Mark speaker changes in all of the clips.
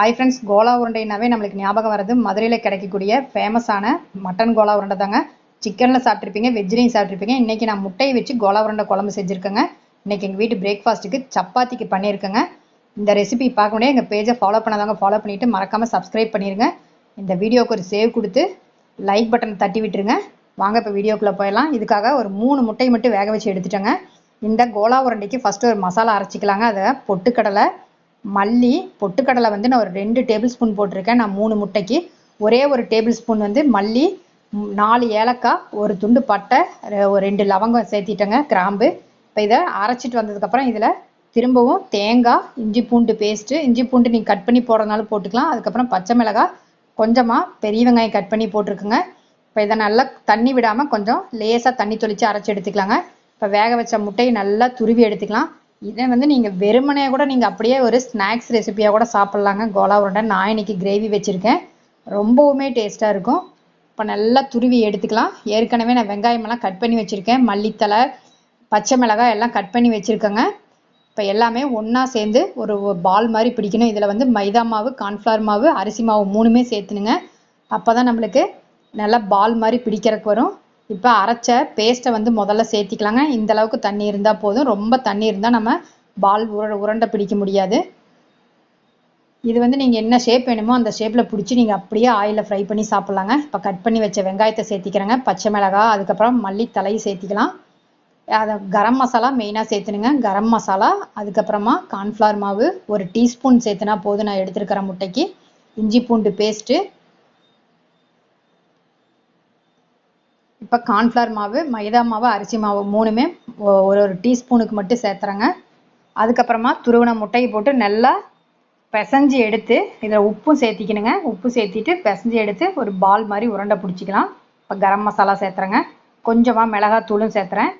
Speaker 1: Hi friends Cola உருண்டைனாவே நம்மளுக்கு ஞாபகம் வர்றது மதுரையில் கிடைக்கக்கூடிய ஃபேமஸான மட்டன் கோலா உருண்டை தாங்க. சிக்கனில் சாப்பிட்ருப்பீங்க வெஜ்லேயும் சாப்பிட்ருப்பீங்க இன்றைக்கி நான் முட்டையை வச்சு கோலா உருண்டை குழம்பு செஞ்சுருக்கேங்க. இன்றைக்கி எங்கள் வீட்டு பிரேக்ஃபாஸ்ட்டுக்கு சப்பாத்திக்கு பண்ணியிருக்கேங்க. இந்த ரெசிபி பார்க்க முடியாது. எங்கள் பேஜை ஃபாலோ பண்ணாதவங்க ஃபாலோ பண்ணிவிட்டு மறக்காமல் சப்ஸ்கிரைப் பண்ணிடுங்க இந்த வீடியோவுக்கு ஒரு சேவ் கொடுத்து லைக் பட்டன் தட்டி விட்டுருங்க. வாங்க இப்போ வீடியோக்குள்ளே போயிடலாம். இதுக்காக ஒரு மூணு முட்டையை மட்டும் வேக வச்சு எடுத்துட்டேங்க. இந்த கோலா உருண்டைக்கு ஃபஸ்ட்டு ஒரு மசாலா அரைச்சிக்கலாங்க. அதை பொட்டுக்கடலை மல்லி பொட்டுக்கடலை வந்து நான் ஒரு ரெண்டு டேபிள் ஸ்பூன் போட்டிருக்கேன். நான் மூணு முட்டைக்கு. ஒரே ஒரு டேபிள் ஸ்பூன் வந்து மல்லி நாலு ஏலக்காய் ஒரு துண்டு பட்டை ஒரு ரெண்டு லவங்கம் சேர்த்திட்டேங்க கிராம்பு. இப்போ இதை அரைச்சிட்டு வந்ததுக்கப்புறம் இதில் திரும்பவும் தேங்காய் இஞ்சி பூண்டு பேஸ்ட்டு இஞ்சி பூண்டு நீங்கள் கட் பண்ணி போடுறதுனாலும் போட்டுக்கலாம். அதுக்கப்புறம் பச்சை மிளகாய் கொஞ்சமாக பெரிய வெங்காயம் கட் பண்ணி போட்டிருக்குங்க. இப்போ இதை நல்லா தண்ணி விடாமல் கொஞ்சம் லேசாக தண்ணி தொளித்து அரைச்சி எடுத்துக்கலாங்க. இப்போ வேக வச்ச முட்டையை நல்லா துருவி எடுத்துக்கலாம். இதை வந்து நீங்கள் வெறுமனே கூட நீங்கள் அப்படியே ஒரு ஸ்நாக்ஸ் ரெசிபியாக கூட சாப்பிட்லாங்க. கோலா உருண்டை. நான் இன்னைக்கு கிரேவி வச்சுருக்கேன். ரொம்பவுமே டேஸ்ட்டாக இருக்கும். இப்போ நல்லா துருவி எடுத்துக்கலாம். ஏற்கனவே நான் வெங்காயமெல்லாம் கட் பண்ணி வச்சுருக்கேன். மல்லித்தலை பச்சை மிளகாய் எல்லாம் கட் பண்ணி வச்சுருக்கேங்க. இப்போ எல்லாமே ஒன்றா சேர்ந்து ஒரு பால் மாதிரி பிடிக்கணும். இதில் வந்து மைதா மாவு கார்ன்ஃப்ளவர் மாவு அரிசி மாவு மூணுமே சேர்த்துனுங்க. அப்போ தான் நம்மளுக்கு நல்லா பால் மாதிரி பிடிக்கிறதுக்கு வரும். இப்போ அரைச்ச பேஸ்ட்டை வந்து முதல்ல சேர்த்திக்கலாங்க. இந்த அளவுக்கு தண்ணி இருந்தால் போதும். ரொம்ப தண்ணி இருந்தால் நம்ம பால் உர உருண்டை பிடிக்க முடியாது. இது வந்து நீங்கள் என்ன ஷேப் வேணுமோ அந்த ஷேப்பில் பிடிச்சி நீங்கள் அப்படியே ஆயிலில் ஃப்ரை பண்ணி சாப்பிட்லாங்க. இப்போ கட் பண்ணி வச்ச வெங்காயத்தை சேர்த்திக்கிறேங்க. பச்சை மிளகாய் அதுக்கப்புறம் மல்லித்தலை சேர்த்திக்கலாம். அதை கரம் மசாலா மெயினாக சேர்த்துனுங்க. கரம் மசாலா அதுக்கப்புறமா கார்ன்ஃப்ளவர் மாவு ஒரு டீஸ்பூன் சேர்த்துனா போதும். நான் எடுத்துருக்கிற முட்டைக்கு. இஞ்சி பூண்டு பேஸ்ட்டு இப்போ கார்ன்ஃப்ளவர் மாவு மைதா மாவு அரிசி மாவு மூணுமே ஒ- ஒரு ஒரு டீஸ்பூனுக்கு மட்டும் சேர்த்துறேங்க. அதுக்கப்புறமா துருவின முட்டையை போட்டு நல்லா பிசைஞ்சு எடுத்து இதில் உப்பும் சேர்த்திக்கணுங்க. உப்பு சேர்த்திட்டு பிசைஞ்சு எடுத்து ஒரு பால் மாதிரி உருண்டை பிடிச்சிக்கலாம். இப்போ கரம் மசாலா சேர்த்துறேங்க. கொஞ்சமாக மிளகாத்தூளும் சேர்த்துறேன்.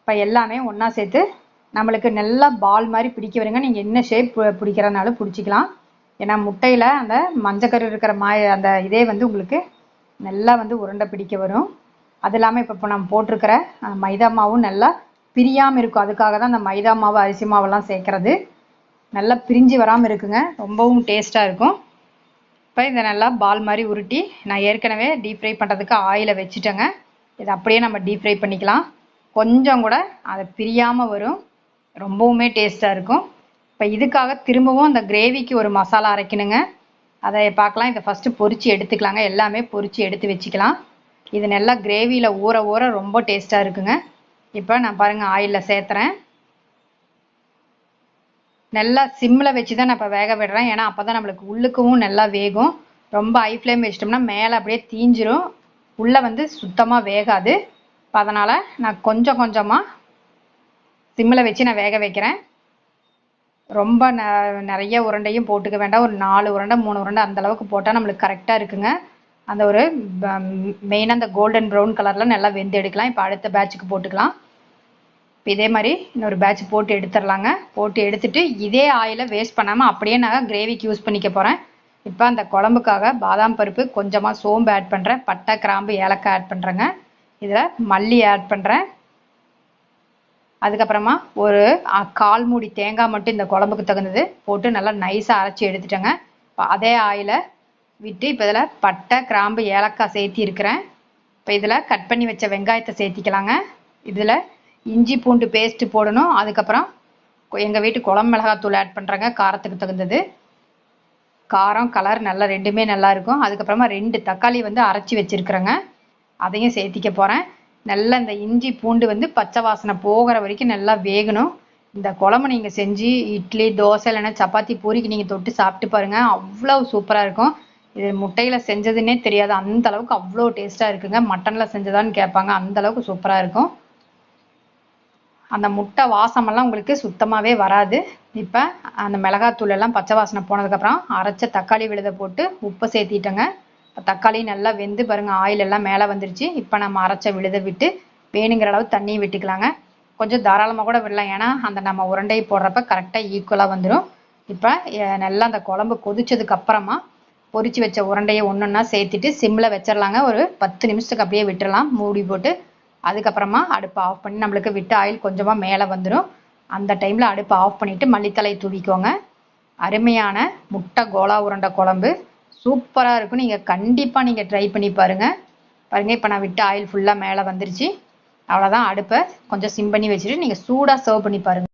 Speaker 1: இப்போ எல்லாமே ஒன்றா சேர்த்து நம்மளுக்கு நல்லா பால் மாதிரி பிடிக்க வருங்க. நீங்கள் என்ன ஷேப் பிடிக்கிறனாலும் பிடிச்சிக்கலாம். ஏன்னா முட்டையில் அந்த மஞ்சக்கரு இருக்கிற மா அந்த இதே வந்து உங்களுக்கு நல்லா வந்து உருண்டை பிடிக்க வரும். அது இல்லாமல் இப்போ இப்போ நம்ம போட்டிருக்கிற மைதா மாவும் நல்லா பிரியாமல் இருக்கும். அதுக்காக தான் அந்த மைதா மாவு அரிசி மாவெல்லாம் சேர்க்கறது. நல்லா பிரிஞ்சு வராமல் இருக்குங்க. ரொம்பவும் டேஸ்ட்டாக இருக்கும். இப்போ இதை நல்லா பால் மாதிரி உருட்டி நான் ஏற்கனவே டீப் ஃப்ரை பண்ணுறதுக்கு ஆயிலை வச்சுட்டேங்க. இதை அப்படியே நம்ம டீப் ஃப்ரை பண்ணிக்கலாம். கொஞ்சம் கூட அதை பிரியாமல் வரும். ரொம்பவுமே டேஸ்ட்டாக இருக்கும். இப்போ இதுக்காக திரும்பவும் அந்த கிரேவிக்கு ஒரு மசாலா அரைக்கணுங்க. அதை பார்க்கலாம். இதை ஃபஸ்ட்டு பொரித்து எடுத்துக்கலாங்க. எல்லாமே பொரித்து எடுத்து வச்சுக்கலாம். இது நல்லா கிரேவியில் ஊற ஊற ரொம்ப டேஸ்ட்டாக இருக்குங்க. இப்போ நான் பாருங்கள் ஆயிலில் சேர்த்துறேன். நல்லா சிம்மில் வச்சு தான் நான் இப்போ வேக விடுறேன். ஏன்னா அப்போ தான் நம்மளுக்கு உள்ளுக்கவும் நல்லா வேகும். ரொம்ப ஹை ஃப்ளேம் வச்சிட்டோம்னா மேலே அப்படியே தீஞ்சிரும். உள்ளே வந்து சுத்தமாக வேகாது. இப்போ அதனால் நான் கொஞ்சம் கொஞ்சமாக சிம்மில் வச்சு நான் வேக வைக்கிறேன். ரொம்ப ந நிறைய உருண்டையும் போட்டுக்க வேண்டாம். ஒரு நாலு உருண்டை மூணு உருண்டை அந்தளவுக்கு போட்டால் நம்மளுக்கு கரெக்டாக இருக்குங்க. அந்த ஒரு மெயினாக அந்த கோல்டன் ப்ரௌன் கலரில் நல்லா வெந்து எடுக்கலாம். இப்போ அடுத்த பேட்சுக்கு போட்டுக்கலாம். இப்போ இதே மாதிரி இன்னொரு பேட்ச் போட்டு எடுத்துடலாங்க. போட்டு எடுத்துட்டு இதே ஆயிலை வேஸ்ட் பண்ணாமல் அப்படியே நான் கிரேவிக்கு யூஸ் பண்ணிக்க போகிறேன் இப்போ அந்த குழம்புக்காக பாதாம் பருப்பு கொஞ்சமாக சோம்பு ஆட் பண்ணுறேன் பட்டை கிராம்பு ஏலக்காய் ஆட் பண்ணுறேங்க இதில் மல்லி ஆட் பண்ணுறேன் அதுக்கப்புறமா ஒரு கால் மூடி தேங்காய் மட்டும் இந்த குழம்புக்கு தகுந்தது போட்டு நல்லா நைஸாக அரைச்சி எடுத்துட்டேங்க. இப்போ அதே ஆயிலை விட்டு இப்போ இதில் பட்டை கிராம்பு ஏலக்காய் சேர்த்தி இருக்கிறேன். இப்போ இதில் கட் பண்ணி வச்ச வெங்காயத்தை சேர்த்திக்கலாங்க. இதில் இஞ்சி பூண்டு பேஸ்ட்டு போடணும். அதுக்கப்புறம் எங்கள் வீட்டு குழம்பு மிளகாத்தூள் ஆட் பண்ணுறாங்க காரத்துக்கு தகுந்தது. காரம் கலர் நல்லா ரெண்டுமே நல்லா இருக்கும். அதுக்கப்புறமா ரெண்டு தக்காளி வந்து அரைச்சி வச்சிருக்கிறேங்க. அதையும் சேர்த்திக்க போகிறேன் நல்லா இந்த இஞ்சி பூண்டு வந்து பச்சை வாசனை போகிற வரைக்கும் நல்லா வேகணும். இந்த குழம்பு நீங்கள் செஞ்சு இட்லி தோசை இல்லைன்னா சப்பாத்தி பூரிக்கு நீங்கள் தொட்டு சாப்பிட்டு பாருங்கள் அவ்வளோ சூப்பராக இருக்கும். இது முட்டையில் செஞ்சதுன்னே தெரியாது. அந்த அளவுக்கு அவ்வளோ டேஸ்ட்டாக இருக்குங்க. மட்டனில் செஞ்சதான்னு கேட்பாங்க. அந்த அளவுக்கு சூப்பராக இருக்கும். அந்த முட்டை வாசமெல்லாம் உங்களுக்கு சுத்தமாகவே வராது. இப்போ அந்த மிளகாத்தூள் எல்லாம் பச்சை வாசனை போனதுக்கப்புறம் அரைச்ச தக்காளி விழுத போட்டு உப்பு சேர்த்திட்டேங்க. இப்போ தக்காளி நல்லா வெந்து பாருங்கள் ஆயில் எல்லாம் மேலே வந்துருச்சு. இப்போ நம்ம அரைச்ச விழுத விட்டு வேணுங்கிற அளவு தண்ணி விட்டுக்கலாங்க. கொஞ்சம் தாராளமாக கூட விடலாம். ஏன்னா அந்த நம்ம உருண்டையை போடுறப்ப கரெக்டாக ஈக்குவலாக வந்துடும் இப்போ நல்லா அந்த குழம்பு கொதிச்சதுக்கு அப்புறமா பொறிச்சு வச்ச உருண்டையை ஒன்றொன்னா சேர்த்துட்டு சிம்மில் வச்சிடலாங்க ஒரு பத்து நிமிஷத்துக்கு அப்படியே விட்டுறலாம் மூடி போட்டு அதுக்கப்புறமா அடுப்பை ஆஃப் பண்ணி நம்மளுக்கு விட்டு ஆயில் கொஞ்சமாக மேலே வந்துடும் அந்த டைமில் அடுப்பை ஆஃப் பண்ணிவிட்டு மல்லித்தலை தூவிக்கோங்க. அருமையான முட்டை கோலா உருண்டை குழம்பு. சூப்பராக இருக்கும். நீங்கள் கண்டிப்பாக நீங்கள் ட்ரை பண்ணி பாருங்கள் பாருங்கள் இப்போ நான் விட்ட ஆயில் ஃபுல்லாக மேலே வந்துருச்சு. அவ்வளோதான் அடுப்பை கொஞ்சம் சிம் பண்ணி வச்சுட்டு நீங்கள் சூடாக சர்வ் பண்ணி பாருங்கள்